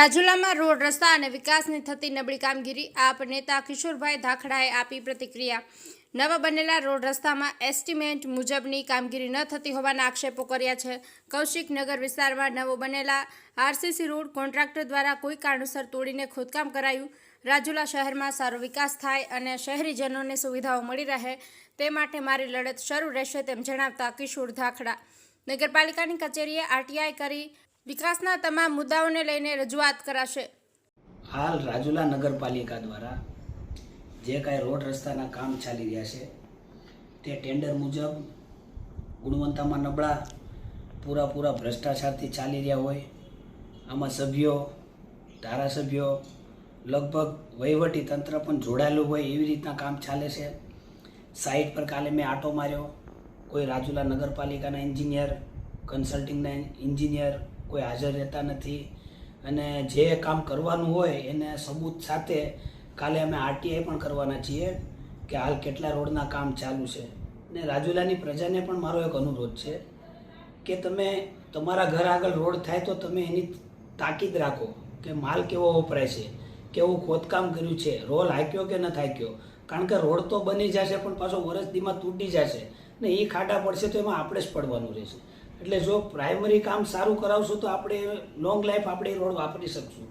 રાજુલામાં road રસ્તા અને વિકાસની થતી નબળી કામગીરી આપ નેતા કિશોરભાઈ ધાખડાએ આપી પ્રતિક્રિયા. નવા બનેલા રોડ રસ્તામાં એસ્ટિમેટ મુજબની કામગીરી ન થતી હોવાના આક્ષેપો કર્યા છે. કૌશિક નગર વિસ્તારમાં નવો બનેલા આરસીસી રોડ કોન્ટ્રાક્ટર દ્વારા કોઈ કારણોસર તોડીને ખોદકામ કરાયું. રાજુલા શહેરમાં સારો વિકાસ થાય અને શહેરીજનોને સુવિધાઓ મળી રહે તે માટે મારી લડત શરૂ રહેશે તેમ જણાવતા કિશોર ધાખડા. નગરપાલિકાની કચેરીએ આરટીઆઈ કરી વિકાસના તમામ મુદ્દાઓને લઈને રજૂઆત કરાશે. હાલ રાજુલા નગરપાલિકા દ્વારા જે કાંઈ રોડ રસ્તાના કામ ચાલી રહ્યા છે, તે ટેન્ડર મુજબ ગુણવત્તામાં નબળા પૂરા પૂરા ભ્રષ્ટાચારથી ચાલી રહ્યા હોય, આમાં સભ્યો, ધારાસભ્યો, લગભગ વહીવટી તંત્ર પણ જોડાયેલું હોય એવી રીતના કામ ચાલે છે. સાઇટ પર કાલે મેં આટો માર્યો. કોઈ રાજુલા નગરપાલિકાના એન્જિનિયર, કન્સલ્ટિંગના એન્જિનિયર કોઈ હાજર રહેતા નથી. અને જે કામ કરવાનું હોય એને સબૂત સાથે કાલે અમે આરટીઆઈ પણ કરવાના છીએ કે હાલ કેટલા રોડના કામ ચાલુ છે. ને રાજુલાની પ્રજાને પણ મારો એક અનુરોધ છે કે તમે તમારા ઘર આગળ રોડ થાય તો તમે એની તાકીદ રાખો કે માલ કેવો વપરાય છે, કેવું ખોદકામ કર્યું છે, રોલ હાક્યો કે ન થાક્યો કારણ કે રોડ તો બની જશે પણ પાછો વરસદીમાં તૂટી જશે ને એ ખાડા પડશે તો એમાં આપણે જ પડવાનું રહેશે. એટલે જો પ્રાઇમરી કામ સારું કરાવશું તો આપણે લોંગ લાઈફ આપણે રોડ વાપરી શકશું.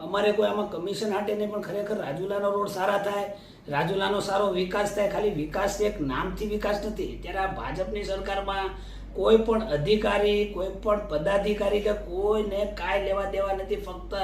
અમારે કોઈ આમાં કમિશન હાટે નહીં, પણ ખરેખર રાજુલાનો રોડ સારા થાય, રાજુલાનો સારો વિકાસ થાય, ખાલી વિકાસ એક નામથી વિકાસ નથી. ત્યારે આ ભાજપની સરકારમાં કોઈ પણ અધિકારી, કોઈ પણ પદાધિકારી કે કોઈને કાંઈ લેવા દેવા નથી, ફક્ત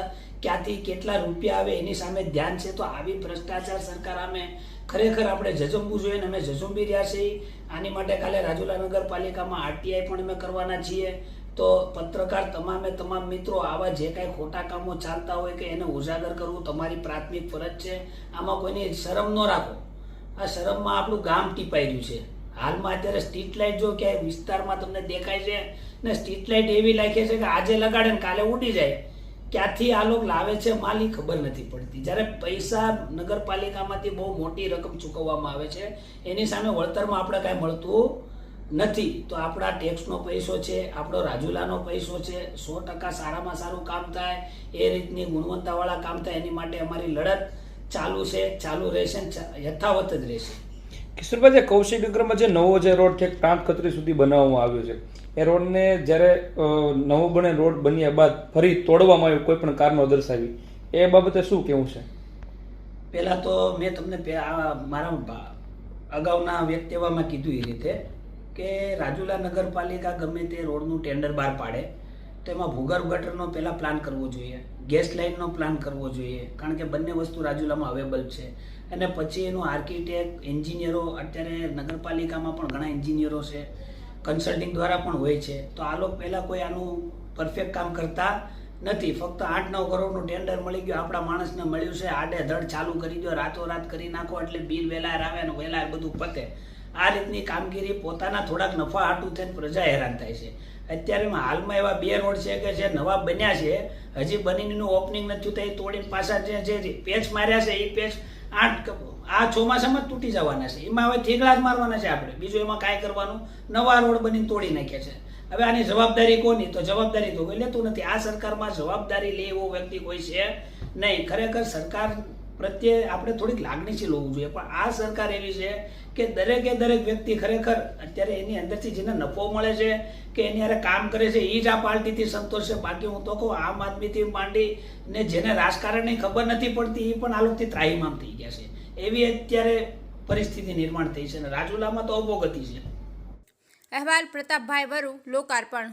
ક્યાંથી કેટલા રૂપિયા આવે એની સામે ધ્યાન છે. તો આવી ભ્રષ્ટાચાર સરકાર અમે ખરેખર આપણે જજંબવું જોઈએ ને અમે જજંબી રહ્યા છીએ. આની માટે કાલે રાજુલા નગરપાલિકામાં આરટીઆઈ પણ અમે કરવાના છીએ. તો પત્રકાર તમામે તમામ મિત્રો આવા જે કાંઈ ખોટા કામો ચાલતા હોય કે એને ઉજાગર કરવું તમારી પ્રાથમિક ફરજ છે. આમાં કોઈની શરમ ન રાખો. આ શરમમાં આપણું ગામ ટીપાઈ રહ્યું છે. હાલમાં અત્યારે સ્ટ્રીટ લાઇટ જો ક્યાંય વિસ્તારમાં તમને દેખાય છે ને સ્ટ્રીટ લાઇટ એવી લાગે છે કે આજે લગાડે ને કાલે ઉડી જાય. ક્યાંથી આ લોકો લાવે છે માલ ખબર નથી પડતી. જ્યારે પૈસા નગરપાલિકામાંથી બહુ મોટી રકમ ચૂકવવામાં આવે છે, એની સામે વળતરમાં આપણે કાંઈ મળતું નથી. તો આપણા ટેક્સનો પૈસો છે, આપણો રાજુલાનો પૈસો છે, સો ટકા સારામાં સારું કામ થાય, એ રીતની ગુણવત્તાવાળા કામ થાય, એની માટે અમારી લડત ચાલુ છે, ચાલુ રહેશે ને યથાવત જ રહેશે. કિશોરભાઈ કૌશિક નગરમાં જે નવો જે રોડ છે પ્રાંત ખત્રી સુધી બનાવવામાં આવ્યો છે. એ રોડને જ્યારે નવો બને રોડ બન્યા બાદ ફરી તોડવામાં આવ્યો, કોઈ પણ કારણો દર્શાવી. એ બાબતે શું કેવું છે? પહેલાં તો મેં તમને મારા અગાઉના વ્યક્તિત્વમાં કીધું એ રીતે કે રાજુલા નગરપાલિકા ગમે તે રોડનું ટેન્ડર બહાર પાડે. તો એમાં ભૂગર્ભ ગટરનો પહેલાં પ્લાન કરવો જોઈએ ગેસ લાઇનનો પ્લાન કરવો જોઈએ, કારણ કે બંને વસ્તુ રાજુલામાં અવેલેબલ છે. અને પછી એનું આર્કિટેક્ટ એન્જિનિયરો અત્યારે નગરપાલિકામાં પણ ઘણા એન્જિનિયરો છે કન્સલ્ટિંગ દ્વારા પણ હોય છે. તો આ લોકો પહેલાં કોઈ આનું પરફેક્ટ કામ કરતા નથી. ફક્ત આઠ નવ કરોડનું ટેન્ડર મળી ગયું, આપણા માણસને મળ્યું છે, આડે ધડ ચાલુ કરી દો, રાતોરાત કરી નાખો, એટલે બિલ વેલાર આવે ને વેલાર બધું પતે. આ રીતની કામગીરી પોતાના થોડાક નફા આટું થઈને પ્રજા હેરાન થાય છે. અત્યારે હાલમાં એવા બે રોડ છે કે જે નવા બન્યા છે, હજી બનીનું ઓપનિંગ નથી થયું એ તોડીને પાછા જે પેચ માર્યા છે, એ પેચ આઠ આ ચોમાસામાં તૂટી જવાના છે. એમાં હવે થીગડા જ મારવાના છે આપણે. બીજું એમાં કાંઈ કરવાનું? નવા રોડ બનીને તોડી નાખ્યા છે. હવે આની જવાબદારી કોની? તો જવાબદારી તો કોઈ લેતું નથી. આ સરકારમાં જવાબદારી લે એવો વ્યક્તિ કોઈ છે નહીં. ખરેખર સરકાર પ્રત્યે આપણે થોડીક લાગણીશીલ હોવું જોઈએ. પણ આ સરકાર એવી છે કે દરેકે દરેક વ્યક્તિ ખરેખર અત્યારે એની અંદરથી જેને નફો મળે છે કે એની હારે કામ કરે છે એ જ આ પાર્ટીથી સંતોષ. છે બાકી હું તો કહું, આમ આદમીથી માંડી ને જેને રાજકારણની ખબર નથી પડતી એ પણ આ લોકોથી ત્રાહીમામ થઈ ગયા છે. એવી અત્યારે પરિસ્થિતિ નિર્માણ થઈ છે અને રાજુલામાં તો અબોગતિ છે. અહેવાલ પ્રતાપભાઈ વરુ, લોકાર્પણ.